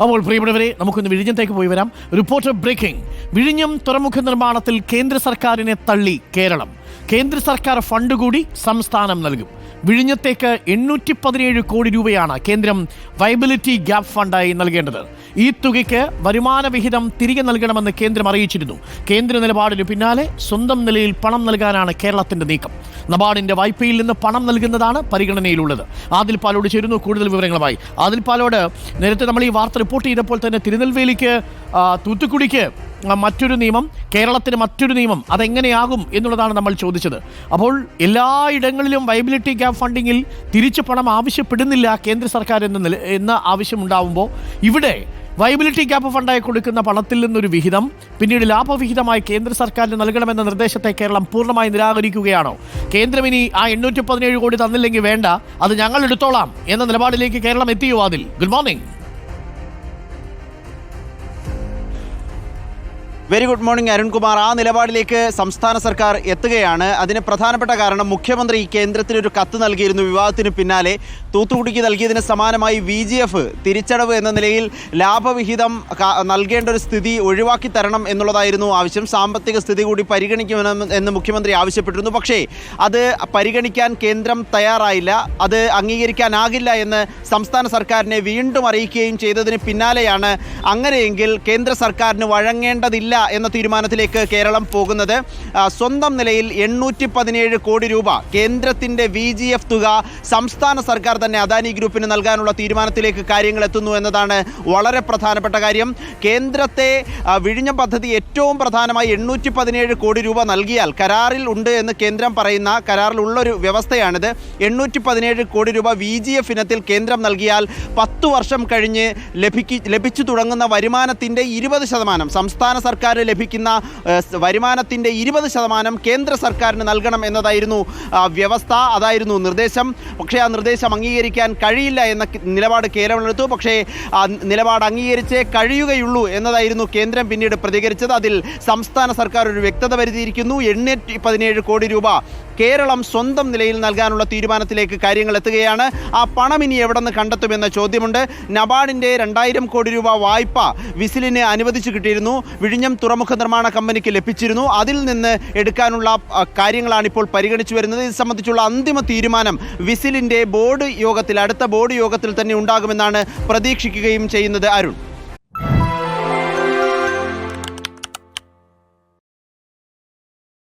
അപ്പോൾ പ്രിയപ്പെട്ടവരെ നമുക്കൊന്ന് വിഴിഞ്ഞത്തേക്ക് പോയി വരാം. Reporter breaking. വിഴിഞ്ഞം തുറമുഖ നിർമ്മാണത്തിൽ കേന്ദ്ര സർക്കാരിനെ തള്ളി കേരളം. കേന്ദ്ര സർക്കാർ ഫണ്ട് കൂടി സംസ്ഥാനം നൽകും. വിഴിഞ്ഞത്തേക്ക് എണ്ണൂറ്റി പതിനേഴ് കോടി രൂപയാണ് കേന്ദ്രം വൈബിലിറ്റി ഗ്യാപ് ഫണ്ടായി നൽകേണ്ടത്. ഈ തുകയ്ക്ക് വരുമാന വിഹിതം തിരികെ നൽകണമെന്ന് കേന്ദ്രം അറിയിച്ചിരുന്നു. കേന്ദ്ര നിലപാടിന് പിന്നാലെ സ്വന്തം നിലയിൽ പണം നൽകാനാണ് കേരളത്തിന്റെ നീക്കം. നബാർഡിന്റെ വായ്പയിൽ നിന്ന് പണം നൽകുന്നതാണ് പരിഗണനയിലുള്ളത്. ആദിൽ പാലോട് ചേരുന്നു കൂടുതൽ വിവരങ്ങളുമായി. ആദിൽ പാലോട് നേരത്തെ നമ്മൾ ഈ വാർത്ത റിപ്പോർട്ട് ചെയ്തപ്പോൾ തന്നെ തിരുനെൽവേലിക്ക് തൂത്തുക്കുടിക്ക് മറ്റൊരു നിയമം കേരളത്തിന് മറ്റൊരു നിയമം അതെങ്ങനെയാകും എന്നുള്ളതാണ് നമ്മൾ ചോദിച്ചത്. അപ്പോൾ എല്ലായിടങ്ങളിലും വൈബിലിറ്റി ഗ്യാപ് ഫണ്ടിങ്ങിൽ തിരിച്ചു പണം ആവശ്യപ്പെടുന്നില്ല കേന്ദ്ര സർക്കാർ എന്ന നില എന്ന ആവശ്യമുണ്ടാവുമ്പോൾ ഇവിടെ വൈബിലിറ്റി ഗ്യാപ്പ് ഫണ്ടായി കൊടുക്കുന്ന പണത്തിൽ നിന്നൊരു വിഹിതം പിന്നീട് ലാഭവിഹിതമായി കേന്ദ്ര സർക്കാരിന് നൽകണമെന്ന നിർദ്ദേശത്തെ കേരളം പൂർണമായി നിരാകരിക്കുകയാണോ? കേന്ദ്രം ഇനി ആ എണ്ണൂറ്റി പതിനേഴ് കോടി തന്നില്ലെങ്കിൽ വേണ്ട അത് ഞങ്ങൾ എടുത്തോളാം എന്ന നിലപാടിലേക്ക് കേരളം എത്തിയോ അതിൽ? Good morning very good morning Arunkumar ആ നിലപാടിലേക്ക് സംസ്ഥാന സർക്കാർ എത്തുകയാണ്. അതിന് പ്രധാനപ്പെട്ട കാരണം മുഖ്യമന്ത്രി കേന്ദ്രത്തിന് ഒരു കത്ത് നൽകിയിരുന്നു. വിവാദത്തിന് പിന്നാലെ തൂത്തുകുടിക്ക് നൽകിയതിന് സമാനമായി വി ജി എഫ് തിരിച്ചടവ് എന്ന നിലയിൽ ലാഭവിഹിതം നൽകേണ്ട ഒരു സ്ഥിതി ഒഴിവാക്കി തരണം എന്നുള്ളതായിരുന്നു ആവശ്യം. സാമ്പത്തിക സ്ഥിതി കൂടി പരിഗണിക്കണം എന്ന് മുഖ്യമന്ത്രി ആവശ്യപ്പെട്ടിരുന്നു. പക്ഷേ അത് പരിഗണിക്കാൻ കേന്ദ്രം തയ്യാറായില്ല. അത് അംഗീകരിക്കാനാകില്ല എന്ന് സംസ്ഥാന സർക്കാരിനെ വീണ്ടും അറിയിക്കുകയും ചെയ്തതിന് പിന്നാലെയാണ് അങ്ങനെയെങ്കിൽ കേന്ദ്ര സർക്കാരിന് വഴങ്ങേണ്ടതില്ല എന്ന തീരുമാനത്തിലേക്ക് കേരളം പോകുന്നത്. സ്വന്തം നിലയിൽ എണ്ണൂറ്റി പതിനേഴ് കോടി രൂപ കേന്ദ്രത്തിന്റെ വി ജി എഫ് തുക സംസ്ഥാന സർക്കാർ തന്നെ അദാനി ഗ്രൂപ്പിന് നൽകാനുള്ള തീരുമാനത്തിലേക്ക് കാര്യങ്ങൾ എത്തുന്നു എന്നതാണ് വളരെ പ്രധാനപ്പെട്ട കാര്യം. കേന്ദ്രത്തെ വിഴിഞ്ഞ പദ്ധതി ഏറ്റവും പ്രധാനമായി എണ്ണൂറ്റി പതിനേഴ് കോടി രൂപ നൽകിയാൽ കരാറിൽ ഉണ്ട് എന്ന് കേന്ദ്രം പറയുന്ന കരാറിലുള്ളൊരു വ്യവസ്ഥയാണിത്. എണ്ണൂറ്റി പതിനേഴ് കോടി രൂപ വി ജി എഫ് ഇനത്തിൽ കേന്ദ്രം നൽകിയാൽ പത്തു വർഷം കഴിഞ്ഞ് ലഭിക്കു ലഭിച്ചു തുടങ്ങുന്ന വരുമാനത്തിന്റെ ഇരുപത് ശതമാനം സംസ്ഥാന സർക്കാർ ലഭിക്കുന്ന ഏഹ്, സ് വരുമാനത്തിന്റെ ഇരുപത് ശതമാനം കേന്ദ്ര സർക്കാരിന് നൽകണം എന്നതായിരുന്നു വ്യവസ്ഥ. അതായിരുന്നു നിർദ്ദേശം. പക്ഷേ ആ നിർദ്ദേശം അംഗീകരിക്കാൻ കഴിയില്ല എന്ന നിലപാട് കേരളം എടുത്തു പക്ഷേ ആ നിലപാട് അംഗീകരിച്ചേ കഴിയുകയുള്ളൂ എന്നതായിരുന്നു കേന്ദ്രം പിന്നീട് പ്രതികരിച്ചത്. അതിൽ സംസ്ഥാന സർക്കാർ ഒരു വ്യക്തത വരുത്തിയിരിക്കുന്നു. എണ്ണൂറ്റി പതിനേഴ് കോടി രൂപ കേരളം സ്വന്തം നിലയിൽ നൽകാനുള്ള തീരുമാനത്തിലേക്ക് കാര്യങ്ങൾ എത്തുകയാണ്. ആ പണം ഇനി എവിടെ നിന്ന് കണ്ടെത്തുമെന്ന ചോദ്യമുണ്ട്. നബാർഡിന്റെ രണ്ടായിരം കോടി രൂപ വായ്പ വിസിലിന് അനുവദിച്ചു കിട്ടിയിരുന്നു. വിഴിഞ്ഞം തുറമുഖ നിർമ്മാണ കമ്പനിക്ക് ലഭിച്ചിരുന്നു. അതിൽ നിന്ന് എടുക്കാനുള്ള കാര്യങ്ങളാണ് ഇപ്പോൾ പരിഗണിച്ചു വരുന്നത്. ഇത് സംബന്ധിച്ചുള്ള അന്തിമ തീരുമാനം വിസിലിന്റെ ബോർഡ് യോഗത്തിൽ അടുത്ത ബോർഡ് യോഗത്തിൽ തന്നെ ഉണ്ടാകുമെന്നാണ് പ്രതീക്ഷിക്കുകയും ചെയ്യുന്നത് അരുൺ.